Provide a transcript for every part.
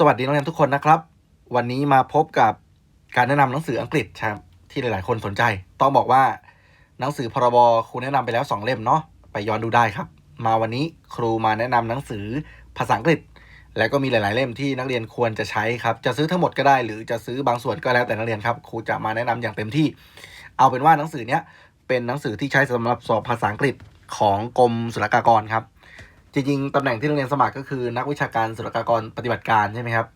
สวัสดีนักเรียนทุกคนนะครับ วันนี้มาพบกับการแนะนำหนังสืออังกฤษครับที่หลาย ๆ คนสนใจ ต้องบอกว่าหนังสือพรบครูแนะนำไปแล้ว 2 เล่มเนาะไปย้อนดูได้ครับ มาวันนี้ครูมาแนะนำหนังสือภาษาอังกฤษ แล้วก็มีหลาย ๆ เล่มที่นักเรียนควรจะใช้ครับ จะซื้อทั้งหมดก็ได้ หรือจะซื้อบางส่วนก็แล้วแต่นักเรียนครับครูจะมาแนะนำอย่างเต็มที่ เอาเป็นว่าหนังสือเนี้ยเป็นหนังสือที่ใช้สำหรับสอบภาษาอังกฤษของกรมศุลกากรครับ จริงๆตำแหน่งที่นักเรียนสมัครก็คือ นักวิชาการศุลกากรปฏิบัติการใช่ไหมครับ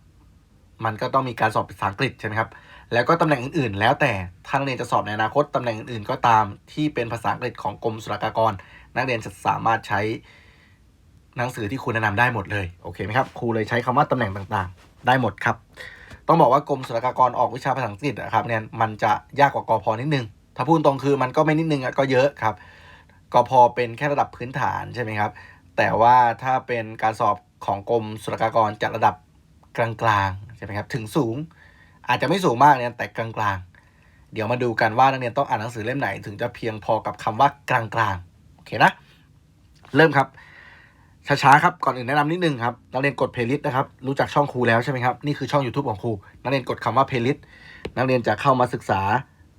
มันก็ต้องมีการสอบภาษาอังกฤษใช่ไหมครับ แล้วก็ตำแหน่งอื่นๆ แล้วแต่ถ้านักเรียนจะสอบในอนาคตตำแหน่งอื่นๆ ก็ตามที่เป็นภาษาอังกฤษของกรมศุลกากร นักเรียนจะสามารถใช้หนังสือที่ครูแนะนำได้หมดเลยโอเคไหมครับครูเลยใช้คำว่าตำแหน่งต่างๆ ได้หมดครับ ต้องบอกว่ากรมศุลกากรออกวิชาภาษาอังกฤษนะครับเนี่ยมันจะยากกว่ากอพนิดนึงถ้าพูดตรงคือมันก็ไม่นิดนึงก็เยอะครับกอพเป็นแค่ระดับพื้นฐานใช่ไหมครับ แต่ว่าถ้าเป็นการสอบของกรมศุลกากรจะระดับกลางๆใช่ไหมครับถึงสูง อาจจะไม่สูงมากเนี่ยแต่กลางๆ เดี๋ยวมาดูกันว่านักเรียนต้องอ่านหนังสือเล่มไหน ถึงจะเพียงพอกับคำว่ากลางๆโอเคนะ เริ่มครับช้าๆครับก่อนอื่นแนะนำนิดนึงครับนักเรียนกดเพลย์ลิสต์นะครับรู้จักช่องครูแล้วใช่ไหมครับนี่คือช่อง YouTube ของครูนักเรียนกดคำว่าเพลย์ลิสต์นักเรียนจะเข้ามาศึกษา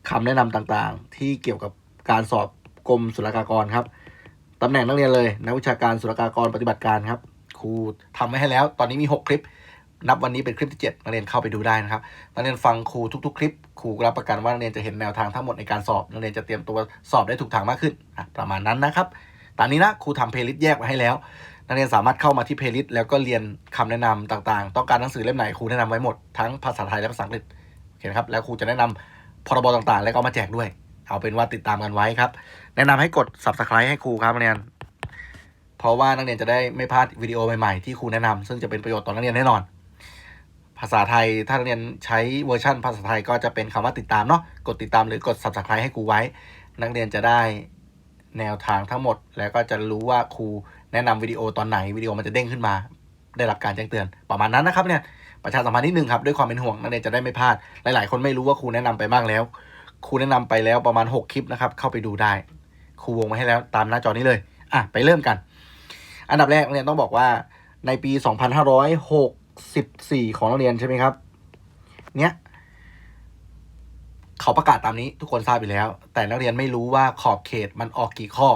คำแนะนำต่างๆ ที่เกี่ยวกับการสอบกรมศุลกากรครับ ตำแหน่งนักเรียนเลย นักวิชาการศุลกากรปฏิบัติการครับ ครูทำไว้ให้แล้ว ตอนนี้มี 6 คลิป นับวันนี้เป็นคลิปที่ 7 นักเรียนเข้าไปดูได้นะครับ นักเรียนฟังครูทุก ๆ คลิป ครูรับประกันว่านักเรียนจะเห็นแนวทางทั้งหมดในการสอบ นักเรียนจะเตรียมตัวสอบได้ถูกทางมากขึ้น ประมาณนั้นนะครับตามนี้นะครูทำเพลย์ลิสต์แยกไว้ให้แล้ว นักเรียนสามารถเข้ามาที่เพลย์ลิสต์แล้วก็เรียนคำแนะนำต่างๆ ต้องการหนังสือเล่มไหนครูแนะนำไว้หมด ทั้งภาษาไทยและภาษาอังกฤษ โอเคนะครับ แล้วครูจะแนะนำพรบต่างๆ แล้วก็มาแจกด้วย เอาเป็นว่าติดตามกันไว้ครับ แนะนำให้กด subscribe ให้ครูครับนักเรียน เพราะว่านักเรียนจะได้ไม่พลาดวิดีโอใหม่ๆ ที่ครูแนะนำซึ่งจะเป็นประโยชน์ต่อนักเรียนแน่นอน ภาษาไทยถ้านักเรียนใช้เวอร์ชันภาษาไทยก็จะเป็นคำว่าติดตามเนาะกดติดตามหรือกด subscribe ให้ครูไว้ นักเรียนจะได้แนวทางทั้งหมด แล้วก็จะรู้ว่าครูแนะนำวิดีโอตอนไหนวิดีโอมันจะเด้งขึ้นมา ได้รับการแจ้งเตือนประมาณนั้นนะครับเนี่ยประชาสัมพันธ์นิดนึงครับด้วยความเป็นห่วงนักเรียนจะได้ไม่พลาดหลายๆ คนไม่รู้ว่าครูแนะนำไปบ้างแล้วครูแนะนำไปแล้วประมาณ 6 คลิปนะครับ เข้าไปดูได้ ครูวงไว้ให้แล้วตามหน้าจอนี้เลย อะ ไปเริ่มกัน อันดับแรกนักเรียนต้องบอกว่าในปี 2564 ของนักเรียนใช่ไหมครับ เนี้ยเขาประกาศตามนี้ทุกคนทราบอยู่แล้ว แต่นักเรียนไม่รู้ว่าขอบเขตมันออกกี่ข้อ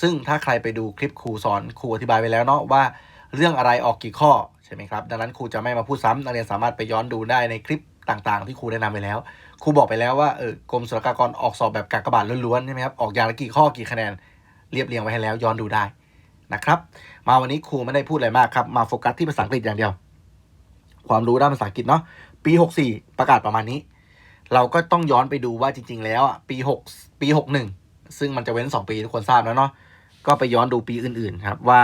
ซึ่งถ้าใครไปดูคลิปครูสอนครูอธิบายไปแล้วเนาะว่าเรื่องอะไรออกกี่ข้อใช่ไหมครับ ดังนั้นครูจะไม่มาพูดซ้ำนักเรียนสามารถไปย้อนดูได้ในคลิปต่างๆ ที่ครูแนะนำไปแล้ว ครูบอกไปแล้วว่าเออกรมศุลกากรออกสอบแบบกากบาทล้วนๆใช่ไหมครับออกอย่างละกี่ข้อกี่คะแนนเรียบเรียงไว้ให้แล้วย้อนดูได้นะครับ มาวันนี้ครูไม่ได้พูดอะไรมากครับ มาโฟกัสที่ภาษาอังกฤษอย่างเดียว ความรู้ด้านภาษาอังกฤษเนาะปี 64 ประกาศประมาณนี้ เราก็ต้องย้อนไปดูว่าจริง ๆ แล้วอะปี6ปี 61 ซึ่งมันจะเว้น 2 ปีทุกคนทราบแล้วเนาะก็ไปย้อนดูปีอื่นๆครับว่า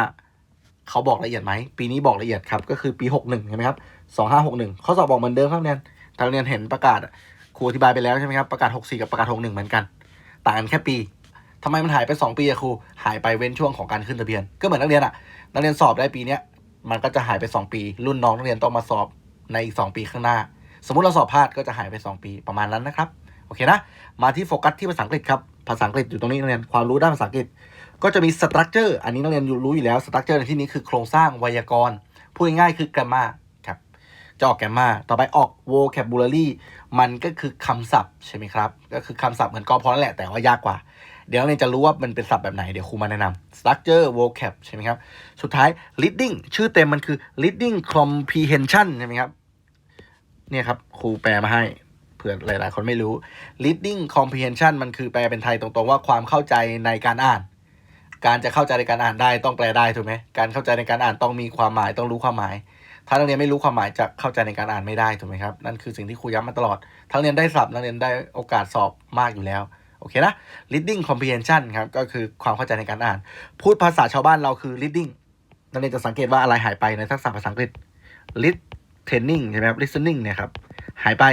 เขาบอกละเอียดไหม ปีนี้บอกละเอียดครับ ก็คือปี 61 ใช่ไหมครับ 2561 ข้อสอบบอกเหมือนเดิมครับเนี่ยทางเรียนเห็นประกาศอะ ครูอธิบายไปแล้วใช่ไหมครับประกาศ 64 กับประกาศ 61 เหมือนกัน ต่างกันแค่ปีทำไมมันหายไป 2 ปีอะครูหายไปเว้นช่วงของการขึ้นทะเบียน ก็เหมือนนักเรียนอะนักเรียนสอบได้ปีเนี้ยมันก็จะหายไป 2 ปี รุ่นน้องนักเรียนต้องมาสอบในอีก 2 ปีข้างหน้า สมมุติเราสอบพลาดก็จะหายไป 2 ปีประมาณนั้นนะครับโอเคนะมาที่โฟกัสที่ภาษาอังกฤษครับภาษาอังกฤษอยู่ตรงนี้นักเรียนความรู้ด้านภาษาอังกฤษ ก็จะมี structure อันนี้นักเรียนรู้อยู่แล้ว structure ในที่นี้คือโครงสร้างไวยากรณ์พูดง่ายๆคือ grammar จะออก grammar ต่อไปออก vocabulary มันก็คือคำศัพท์ใช่ไหมครับ ก็คือคำศัพท์เหมือนกอพอนั่นแหละแต่ว่ายากกว่า เดี๋ยวเรียนจะรู้ว่ามันเป็นศัพท์แบบไหน เดี๋ยวครูมาแนะนำ structure vocab ใช่ไหมครับ สุดท้าย reading ชื่อเต็มมันคือ reading comprehension ใช่ไหมครับ เนี่ยครับครูแปลมาให้เผื่อหลาย ๆ คนไม่รู้ reading comprehension มันคือแปลเป็นไทยตรง ๆ ว่าความเข้าใจในการอ่าน การจะเข้าใจในการอ่านได้ต้องแปลได้ถูกไหมการเข้าใจในการอ่านต้องมีความหมายต้องรู้ความหมาย ถ้านักเรียนไม่รู้ความหมายจะเข้าใจในการอ่านไม่ได้ถูกไหมครับ นั่นคือสิ่งที่ครูย้ำมาตลอดถ้าเรียนได้สับนักเรียนได้โอกาสสอบมากอยู่แล้ว โอเคนะ reading comprehension ครับ ก็คือความเข้าใจในการอ่าน พูดภาษาชาวบ้านเราคือ reading นักเรียนจะสังเกตว่าอะไรหายไปในทักษะภาษาอังกฤษ read training ใช่ไหมครับ listening เนี่ยครับ หายไป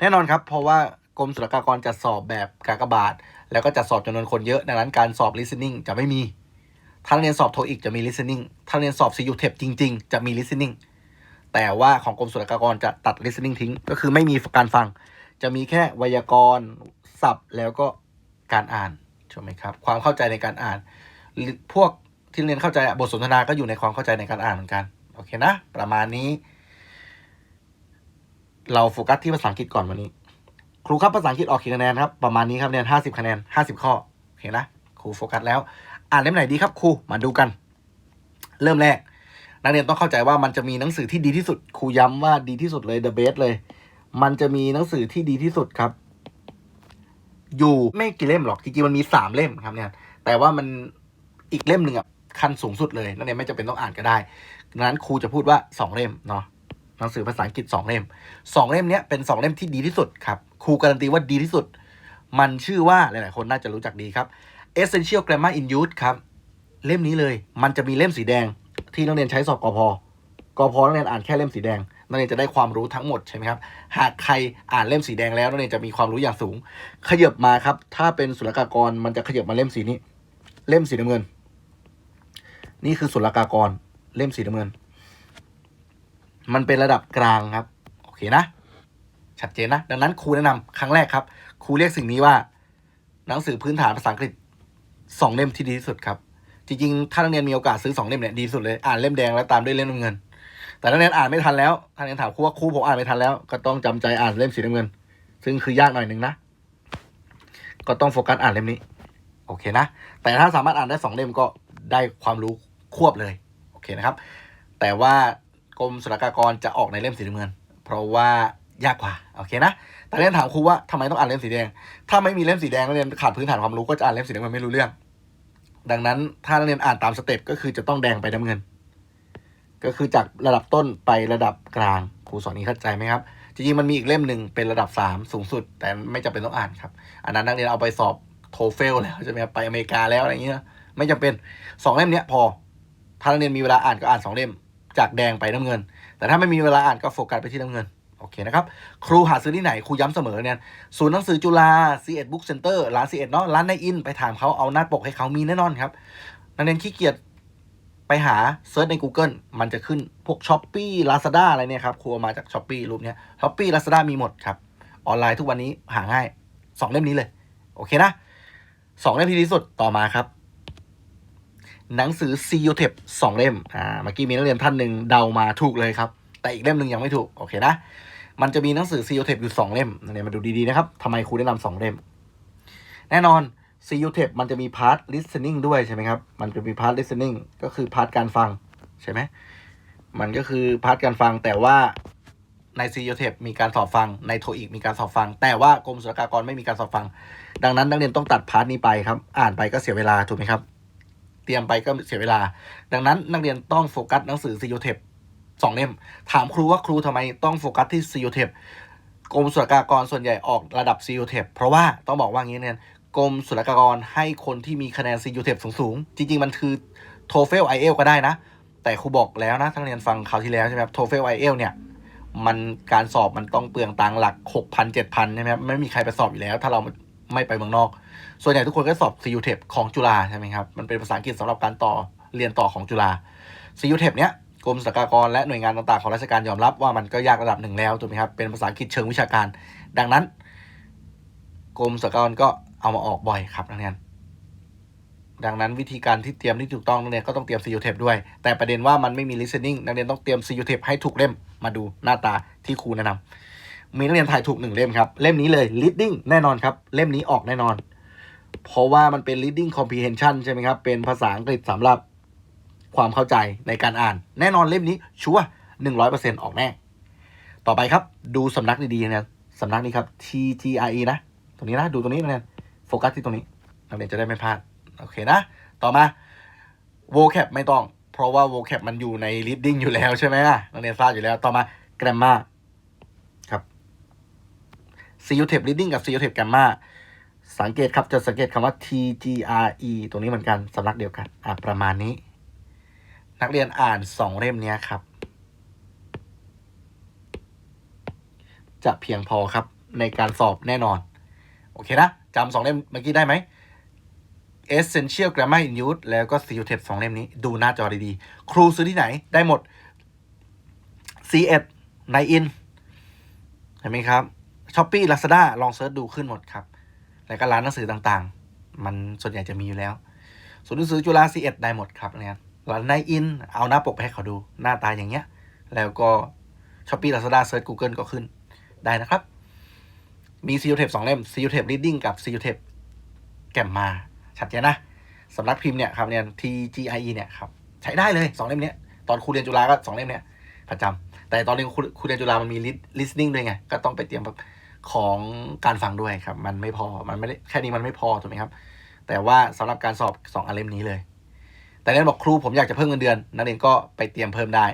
แน่นอนครับ เพราะว่ากรมศุลกากรจะสอบแบบกากบาท แล้วก็จะสอบจำนวนคนเยอะ ดังนั้นการสอบ listening จะไม่มี ถ้าเรียนสอบโทอีกจะมี listening ถ้าเรียนสอบ CU TEP จริง ๆ จะมี listening แต่ว่าของกรมศุลกากรจะตัด listening ทิ้ง ก็คือไม่มีการฟัง จะมีแค่ไวยากรณ์ศัพท์แล้วก็การอ่านใช่ไหมครับ ความเข้าใจในการอ่าน พวกที่เรียนเข้าใจบทสนทนาก็อยู่ในความเข้าใจในการอ่านเหมือนกันโอเคนะ ประมาณนี้ เราโฟกัสที่ภาษาอังกฤษก่อนวันนี้ ครูครับภาษาอังกฤษออกกี่คะแนนครับประมาณนี้ครับเนี่ยห้าสิบคะแนนห้าสิบข้อโอเคนะครูโฟกัสแล้ว อ่านเล่มไหนดีครับครูมาดูกัน เริ่มแรก นักเรียนต้องเข้าใจว่ามันจะมีหนังสือที่ดีที่สุดครูย้ำว่าดีที่สุดเลย the best เลย มันจะมีหนังสือที่ดีที่สุดครับ อยู่ไม่กี่เล่มหรอกจริงๆมันมีสามเล่มครับเนี่ย แต่ว่ามันอีกเล่มหนึ่งอะขั้นสูงสุดเลยนักเรียนไม่จำเป็นต้องอ่านก็ได้ดังนั้นครูจะพูดว่าสองเล่มเนาะหนังสือภาษาอังกฤษสองเล่มสองเล่มเนี้ยเป็นสองเล่มที่ดีที่สุดครับครูการันตีว่าดีที่สุด มันชื่อว่าหลายๆคนน่าจะรู้จักดีครับ Essential Grammar in Youth ครับ เล่มนี้เลย มันจะมีเล่มสีแดง ที่นักเรียนใช้สอบกพกพนักเรียนอ่านแค่เล่มสีแดงนักเรียนจะได้ความรู้ทั้งหมดใช่ไหมครับ หากใครอ่านเล่มสีแดงแล้วนักเรียนจะมีความรู้อย่างสูง ขยับมาครับ ถ้าเป็นศุลกากรมันจะขยับมาเล่มสีนี้ เล่มสีน้ำเงิน นี่คือศุลกากรเล่มสีน้ำเงิน มันเป็นระดับกลางครับ โอเคนะ ชัดเจนนะ ดังนั้นครูแนะนำครั้งแรกครับ ครูเรียกสิ่งนี้ว่า หนังสือพื้นฐานภาษาอังกฤษสองเล่มที่ดีที่สุดครับ จริงๆ ถ้านักเรียนมีโอกาสซื้อสองเล่มเนี่ยดีสุดเลยอ่านเล่มแดงแล้วตามด้วยเล่มน้ำเงิน แต่นักเรียนอ่านไม่ทันแล้วถ้านักเรียนถามครูว่าครูผมอ่านไม่ทันแล้ว ก็ต้องจำใจอ่านเล่มสีน้ำเงิน ซึ่งคือยากหน่อยหนึ่งนะ ก็ต้องโฟกัสอ่านเล่มนี้ โอเคนะ แต่ถ้าสามารถอ่านได้สองเล่มก็ได้ความรู้ควบเลย โอเคนะครับ แต่ว่ากรมศุลกากรจะออกในเล่มสีน้ำเงิน เพราะว่ายากกว่า โอเคนะ แต่เรียนถามครูว่าทำไมต้องอ่านเล่มสีแดง ถ้าไม่มีเล่มสีแดงนักเรียนขาดพื้นฐานความรู้ก็จะอ่านเล่มสีน้ำเงินไม่รู้เรื่อง ดังนั้นถ้านักเรียนอ่านตามสเต็ปก็คือจะต้องแดงไปน้ำเงิน ก็คือจากระดับต้นไประดับกลางครูสอนนี้เข้าใจไหมครับ จริงๆมันมีอีกเล่มหนึ่งเป็นระดับสามสูงสุด แต่ไม่จำเป็นต้องอ่านครับ อันนั้นนักเรียนเอาไปสอบโทเฟลแล้วใช่ไหมครับไปอเมริกาแล้วอะไรอย่างเงี้ยไม่จำเป็นสองเล่มเนี้ยพอ ถ้านักเรียนมีเวลาอ่านก็อ่านสองเล่ม จากแดงไปน้ำเงิน แต่ถ้าไม่มีเวลาอ่านก็โฟกัสไปที่น้ำเงิน โอเคนะครับ ครูหาซื้อที่ไหน ครูย้ำเสมอเนี่ยศูนย์หนังสือจุฬา C1 Book Center ร้าน C1 เนาะร้านในอิน ไปถามเขาเอาหน้าปกให้เขามีแน่นอนครับ นักเรียนขี้เกียจไปหาเซิร์ชใน Google มันจะขึ้นพวก s h อ p e e Lazada อะไรเนี่ยครับครูมาจาก s h อ p e e รูปเนี้ย s h อ p e e Lazada มีหมดครับ ออนไลน์ทุกวันนี้หาง่ายสองเล่มนี้เลย โอเคนะสองเล่มที่ดีสุดต่อมาครับ หนังสือ c u t e p สองเล่มอ่าเมื่อกี้มีนักเรียนท่านหนึ่งเดามาถูกเลยครับ แต่อีกเล่มหนึ่งยังไม่ถูก โอเคนะ มันจะมีหนังสือ c u t e p อยู่สองเล่มนักเรียมาดูดี ๆ นะครับทำไมครูแนะนำสองเล่ม แน่นอน c u t e p มันจะมีพาร์ท listening ด้วยใช่ไหมครับ มันจะมีพาร์ท listening ก็คือพาร์ทการฟัง ใช่ไหมมันก็คือพาร์ทการฟังแต่ว่าใน c u t e p มีการสอบฟังในโทอีกมีการสอบฟัง แต่ว่ากรมศุลกากรไม่มีการสอบฟัง ดังนั้นนักเรียนต้องตัดพาร์ทนี้ไปครับ อ่านไปก็เสียเวลาถูกไหมครับ เตรียมไปก็เสียเวลา ดังนั้นนักเรียนต้องโฟกัสหนังสือ c u t e p สองเล่ม ถามครูว่าครูทำไมต้องโฟกัสที่ c u t e p กรมศุลกากรส่วนใหญ่ออกระดับ c u t e p เพราะว่าต้องบอกว่างี้เนี่ยกรมศุลกากรให้คนที่มีคะแนน c u t e p สูงๆ จริง ๆ มันคือ TOEFL IELTS ก็ได้นะ แต่ครูบอกแล้วนะถ้านเรียนฟังคราวที่แล้วใช่ไหมครับ TOEFL IELTS เนี่ยมันการสอบมันต้องเปลืองตังค์หลักหกพันเจ็ดพันใช่ไหมครับไม่มีใครไปสอบอยู่แล้ว ถ้าเราไม่ไปเมืองนอก ส่วนใหญ่ทุกคนก็สอบ CU t e p ของจุฬาใช่ไหมครับ มันเป็นภาษาอังกฤษสำหรับการต่อเรียนต่อของจุฬา CU t e p เนี้ย กรมศุลกากรและหน่วยงานต่างๆของราชการยอมรับว่ามันก็ยากระดับหนึ่งแล้วถูกไหมครับเป็นภาษาอังกฤษเชิงวิชาการ ดังนั้น กรมศุลกากรก็เอามาออกบ่อยครับนักเรียนดังนั้นวิธีการที่เตรียมที่ถูกต้องนักเรียนก็ต้องเตรียม CU t e p ด้วย แต่ประเด็นว่ามันไม่มี listening นักเรียนต้องเตรียม CU t e p ให้ถูกเล่มมาดูหน้าตาที่ครูแนะนำมีนักเรียนถ่ายถูกหนึ่งเล่มครับ เล่มนี้เลย reading แน่นอนครับ เล่มนี้ออกแน่นอน เพราะว่ามันเป็น reading comprehension ใช่ไหมครับ เป็นภาษาอังกฤษสำหรับ ความเข้าใจในการอ่าน แน่นอนเล่มนี้ชัวหนึ่งร้อยเปอร์เซ็นต์ออกแน่ ต่อไปครับ ดูสำนักดีๆนะสำนักนี้ครับ TGRE นะ ตรงนี้นะดูตรงนี้นะเนี่ยโฟกัสที่ตรงนี้นักเรียนจะได้ไม่พลาดโอเคนะ ต่อมา vocab ไม่ต้อง เพราะว่า vocab มันอยู่ใน reading อยู่แล้วใช่ไหมล่ะนักเรียนทราบอยู่แล้วต่อมา grammar ครับ c u t e p reading กับ c u t e p grammar สังเกตครับจะสังเกตคำว่า TGRE ตรงนี้เหมือนกันสำนักเดียวกันอะประมาณนี้ นักเรียนอ่านสองเล่มนี้ครับ จะเพียงพอครับในการสอบแน่นอน โอเคนะจำสองเล่มเมื่อกี้ได้ไหม Essential Grammar in Youth แล้วก็ c u t e p สองเล่มนี้ ดูหน้าจอดีๆ ครูซื้อที่ไหนได้หมด C1 ในอินเห็นไหมครับ Shopee Lazada ลองเซิร์ชดูขึ้นหมดครับ แล้วก็ร้านหนังสือต่างๆ มันส่วนใหญ่จะมีอยู่แล้ว ส่วนหนังสือจุฬา C1 ได้หมดครับเนี่ยานในอิน เอาหน้าปกไปให้เขาดูหน้าตาอย่างเงี้ย แล้วก็ Shopee Lazada เซิร์ช Google ก็ขึ้นได้นะครับ มี c u t e p สองเล่ม c u t e p Reading กับ c u t e p แกมมาชัดเจนนะสำนักพิมพ์เนี่ยครับเนี่ย TGIE เนี่ยครับใช้ได้เลยสองเล่มเนี้ยตอนครูเรียนจุฬาก็สองเล่มเนี้ยประจำแต่ตอนเรียนครูเรียนจุฬามันมี listening ด้วยไง ก็ต้องไปเตรียมของการฟังด้วยครับ มันไม่พอมันไม่ได้แค่นี้มันไม่พอถูกไหมครับ แต่ว่าสำหรับการสอบสองอันเล่มนี้เลย แต่นักเรียนบอกครูผมอยากจะเพิ่มเงินเดือน นักเรียนก็ไปเตรียมเพิ่มได้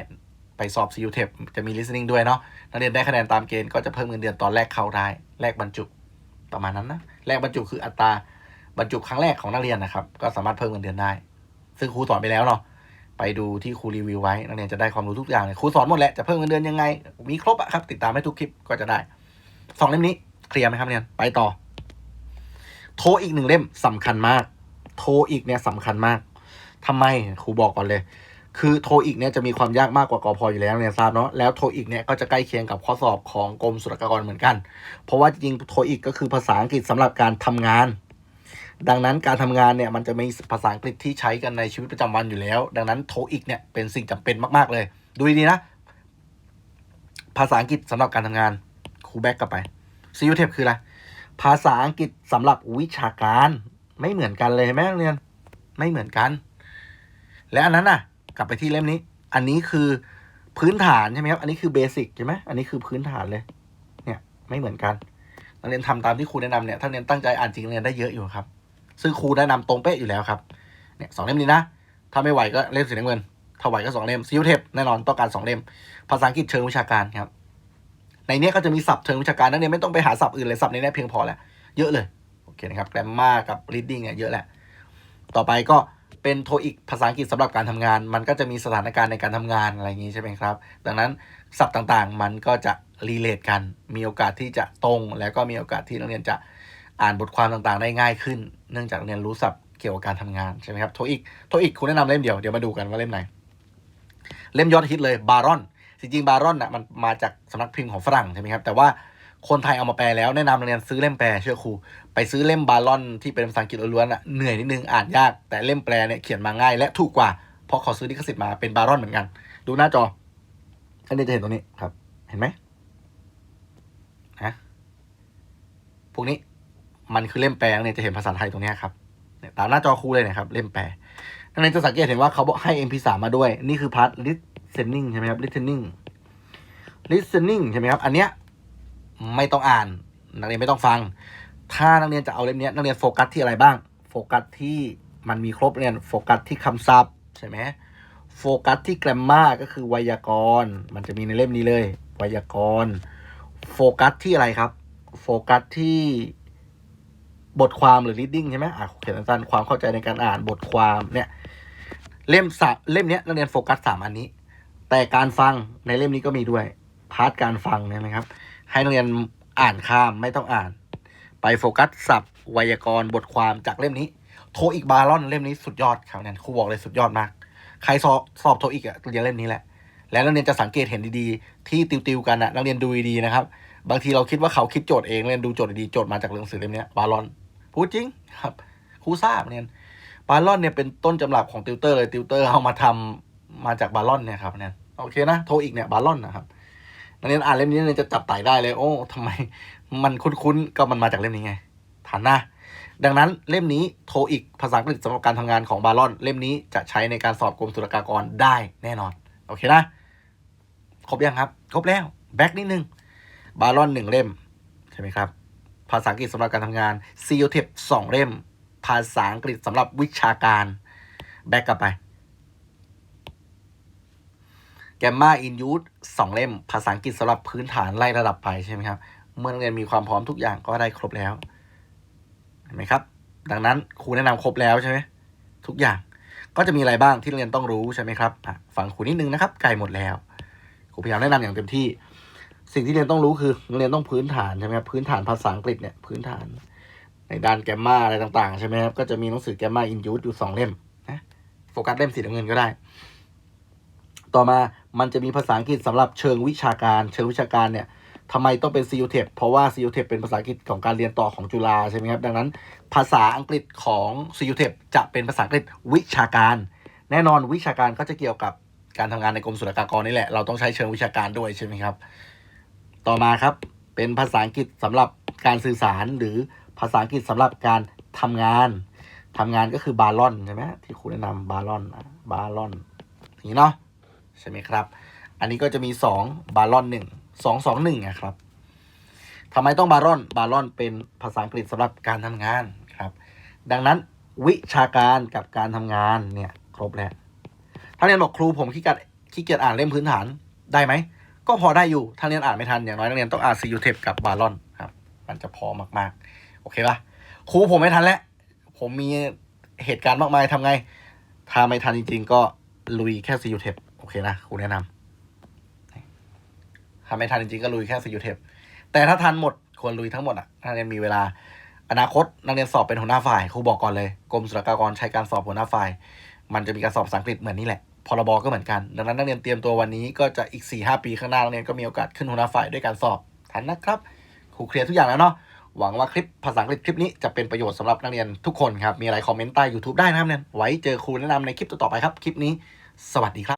ไปสอบ CU t e p จะมี listening ด้วยเนาะนักเรียนได้คะแนนตามเกณฑ์ก็จะเพิ่มเงินเดือนตอนแรกเข้าได้แรกบรรจุประมาณนั้นนะแรกบรรจุคืออัตราบรรจุครั้งแรกของนักเรียนนะครับ ก็สามารถเพิ่มเงินเดือนได้ ซึ่งครูสอนไปแล้วเนาะไปดูที่ครูรีวิวไว้นักเรียนจะได้ความรู้ทุกอย่างเลยครูสอนหมดแหละจะเพิ่มเงินเดือนยังไง มีครบอะครับ ติดตามให้ทุกคลิปก็จะได้สองเล่มนี้เคลียร์ไหมครับเรียนไปต่อ โทรอีกหนึ่งเล่มสำคัญมาก โทรอีกเนี่ยสำคัญมาก ทำไมครูบอกก่อนเลย คือโทอีกเนี่ยจะมีความยากมากกว่ากอพออยู่แล้วเนี่ยทราบเนาะแล้วโทอีกเนี่ยก็จะใกล้เคียงกับข้อสอบของกรมศุลกากรเหมือนกัน เพราะว่าจริงๆโทอีกก็คือภาษาอังกฤษสำหรับการทำงานดังนั้นการทำงานเนี่ยมันจะมีภาษาอังกฤษที่ใช้กันในชีวิตประจำวันอยู่แล้ว ดังนั้นโทอีกเนี่ยเป็นสิ่งจำเป็นมาก ๆ เลย ดูดีนะ ภาษาอังกฤษสำหรับการทำงานครูแบ็กกลับไปซีอูเทปคืออะไร ภาษาอังกฤษสำหรับวิชาการ ไม่เหมือนกันเลยเห็นไหมนักเรียน ไม่เหมือนกัน และอันนั้นน่ะ กลับไปที่เล่มนี้ อันนี้คือพื้นฐานใช่ไหมครับ อันนี้คือเบสิกใช่ไหมอันนี้คือพื้นฐานเลย เนี่ยไม่เหมือนกัน นักเรียนทำตามที่ครูแนะนำเนี่ย ถ้าเรียนตั้งใจอ่านจริงเรียนได้เยอะอยู่ครับ ซึ่งครูแนะนำตรงเป๊ะอยู่แล้วครับ เนี่ยสองเล่มนี้นะ ถ้าไม่ไหวก็เล่มสีน้ำเงิน ถ้าไหวก็สองเล่มซิวเทปแน่นอนต้องการสองเล่ม ภาษาอังกฤษเชิงวิชาการครับ ในนี้ก็จะมีศัพท์เชิงวิชาการนักเรียนไม่ต้องไปหาศัพท์อื่นเลยศัพท์ในนี้เพียงพอแล้ว เยอะเลย โอเคนะครับ แกรมมากับ reading เนี่ยเยอะแหละ ต่อไปก็ เป็นโทอีกภาษาอังกฤษสำหรับการทำงาน มันก็จะมีสถานการณ์ในการทำงานอะไรอย่างนี้ใช่ไหมครับ ดังนั้นศัพท์ต่างๆ มันก็จะรีเลทกัน มีโอกาสที่จะตรง แล้วก็มีโอกาสที่นักเรียนจะอ่านบทความต่างๆ ได้ง่ายขึ้น เนื่องจากนักเรียนรู้ศัพท์เกี่ยวกับการทำงานใช่ไหมครับโทอีกโทอีกคุณแนะนำเล่มเดียว เดี๋ยวมาดูกันว่าเล่มไหน เล่มยอดฮิตเลยบารอน จริงๆบารอนน่ะมันมาจากสำนักพิมพ์ของฝรั่งใช่ไหมครับ แต่ว่า คนไทยเอามาแปลแล้วแนะนำนักเรียนซื้อเล่มแปลเชื่อครู ไปซื้อเล่มบารอนที่เป็นภาษาอังกฤษล้วนๆอะเหนื่อยนิดนึงอ่านยากแต่เล่มแปลเนี่ยเขียนมาง่ายและถูกกว่าเพราะเขาซื้อลิขสิทธิ์มาเป็นบารอนเหมือนกัน ดูหน้าจออันนี้จะเห็นตรงนี้ครับ เห็นไหมฮะพวกนี้มันคือเล่มแปลเรียจะเห็นภาษาไทยตรงนี้ครับเนี่ยตามหน้าจอครูเลยนะครับ เล่มแปลนักเรียนจะสังเกตเห็นว่าเขาบอกให้ MP3 มาด้วย นี่คือพาร์ท listening ใช่ไหมครับ listening listening ใช่ไหมครับ อันเนี้ย ไม่ต้องอ่าน นักเรียนไม่ต้องฟัง ถ้านักเรียนจะเอาเล่มนี้นักเรียนโฟกัสที่อะไรบ้าง โฟกัสที่มันมีครบเรียนโฟกัสที่คำศัพท์ใช่ไหมโฟกัสที่แกรมมาก็คือไวยากรณ์ มันจะมีในเล่มนี้เลย ไวยากรณ์โฟกัสที่อะไรครับโฟกัสที่บทความหรือ reading ใช่ไหมอะเขียนสั้นความเข้าใจในการอ่านบทความเนี่ยเล่มสามเล่มเนี้ยนักเรียนโฟกัสสามอันนี้ แต่การฟังในเล่มนี้ก็มีด้วยพาร์ทการฟังเนี่ยนะครับ ให้นักเรียนอ่านข้ามไม่ต้องอ่าน ไปโฟกัสศัพท์ไวยากรณ์บทความจากเล่มนี้ โทอีกบาลอนเล่มนี้สุดยอดครับเนี่ยครูบอกเลยสุดยอดมาก ใครสอบสอบโทอีกอะเรียนเล่มนี้แหละ แล้วนักเรียนจะสังเกตเห็นดีๆ ที่ติวๆกันอะนักเรียนดูดีๆนะครับ บางทีเราคิดว่าเขาคิดโจทย์เองเรียนดูโจทย์ดีๆโจทย์มาจากหนังสือเล่มนี้บาลอนพูดจริงครับครูทราบเนี่ยบาลอนเนี่ยเป็นต้นจำรับของติวเตอร์เลยติวเตอร์เอามาทำมาจากบาลอนเนี่ยครับเนี่ยโอเคนะโทอีกเนี่ยบาลอนนะครับ นักเรียนอ่านเล่มนี้นักเรียนจะจับไต่ได้เลย โอ้ทำไมมันคุ้นๆ ก็มันมาจากเล่มนี้ไงฐานนะ ดังนั้นเล่มนี้โทอีกภาษาอังกฤษสำหรับการทำงานของบารอน เล่มนี้จะใช้ในการสอบกรมศุลกากรได้แน่นอน โอเคนะ ครบยังครับ ครบแล้วแบ็กนิดนึงบารอนหนึ่งเล่ม ใช่ไหมครับ ภาษาอังกฤษสำหรับการทำงานซีโอเทปสองเล่ม ภาษาอังกฤษสำหรับวิชาการ แบ็กกลับไป แกมมาอินยูสสองเล่ม ภาษาอังกฤษสำหรับพื้นฐานไล่ระดับไปใช่ไหมครับ เมื่อนักเรียนมีความพร้อมทุกอย่างก็ได้ครบแล้วเห็นไหมครับ ดังนั้นครูแนะนำครบแล้วใช่ไหมทุกอย่างก็จะมีอะไรบ้างที่นักเรียนต้องรู้ใช่ไหมครับฟังครูนิดนึงนะครับไกลหมดแล้วครูพยายามแนะนำอย่างเต็มที่ สิ่งที่เรียนต้องรู้คือนักเรียนต้องพื้นฐานใช่ไหมครับพื้นฐานภาษาอังกฤษเนี่ยพื้นฐาน ในด้านแกมมาอะไรต่างๆใช่ไหมครับก็จะมีหนังสือแกมมาอินยูสอยู่สองเล่มนะโฟกัสเล่มสีน้ำเงินก็ได้ ต่อมามันจะมีภาษาอังกฤษสำหรับเชิงวิชาการ เชิงวิชาการเนี่ยทำไมต้องเป็น CU t e p เพราะว่า CU t e p เป็นภาษาอังกฤษของการเรียนต่อของจุฬาใช่ไหมครับ ดังนั้น ภาษาอังกฤษของ CU t e p จะเป็นภาษาอังกฤษวิชาการ แน่นอนวิชาการก็จะเกี่ยวกับการทำงานในกรมศุลกากรนี่แหละ เราต้องใช้เชิงวิชาการด้วยใช่ไหมครับ ต่อมาครับเเป็นภาษาอังกฤษสำหรับการสื่อสารหรือภาษาอังกฤษสำหรับการทำงานทำงานก็คือบาลอนใช่ไหมที่ครูแนะนำบาลอนบาลอนอย่างนี้เนาะ ใช่ไหมครับ อันนี้ก็จะมีสองบาลอนหนึ่งสองสองหนึ่งนะครับทำไมต้องบาลอนบาลอนเป็นภาษาอังกฤษสำหรับการทำงานครับ ดังนั้นวิชาการกับการทำงานเนี่ยครบแล้วถ้านเรียนบอกครูผมขี้เกียจขี้เกียจอ่านเล่มพื้นฐานได้ไหม ก็พอได้อยู่ถ้านเรียนอ่านไม่ทันอย่างน้อยนักเรียนต้องอ่านซียูเทปกับบาลอนครับมันจะพอมากๆ โอเคปะครูผมไม่ทันแล้ว ผมมีเหตุการณ์มากมายทำไงถ้าไม่ทันจริง ๆ ก็ลุยแค่ซียูเทป เคนะครูแนะนำถ้าไม่ทันจริงๆก็ลุยแค่ซียูเทปแต่ถ้าทันหมดควรลุยทั้งหมดอะนักเรียนมีเวลา อนาคตนักเรียนสอบเป็นหัวหน้าฝ่ายครูบอกก่อนเลยกรมศุลกากรใช้การสอบหัวหน้าฝ่าย มันจะมีการสอบภาษาอังกฤษเหมือนนี่แหละพรบก็เหมือนกัน ดังนั้นนักเรียนเตรียมตัววันนี้ก็จะอีก4ี่หปีข้างหน้านักเรียนก็มีโอกาสขึ้นหัวหน้าฝ่ายด้วยการสอบทันนะครับครูเคลียร์ทุกอย่างแล้วเนาะหวังว่าคลิปภาษาอังกฤษคลิปนี้จะเป็นประโยชน์สำหรับนักเรียนทุกคนครับ มีอะไรคอมเมนต์ใต้ YouTube ได้นะครับเนี่ยไว้เจอครูแนะนำในคลิปต่อไปครับ คลิปนี้ สวัสดีครับ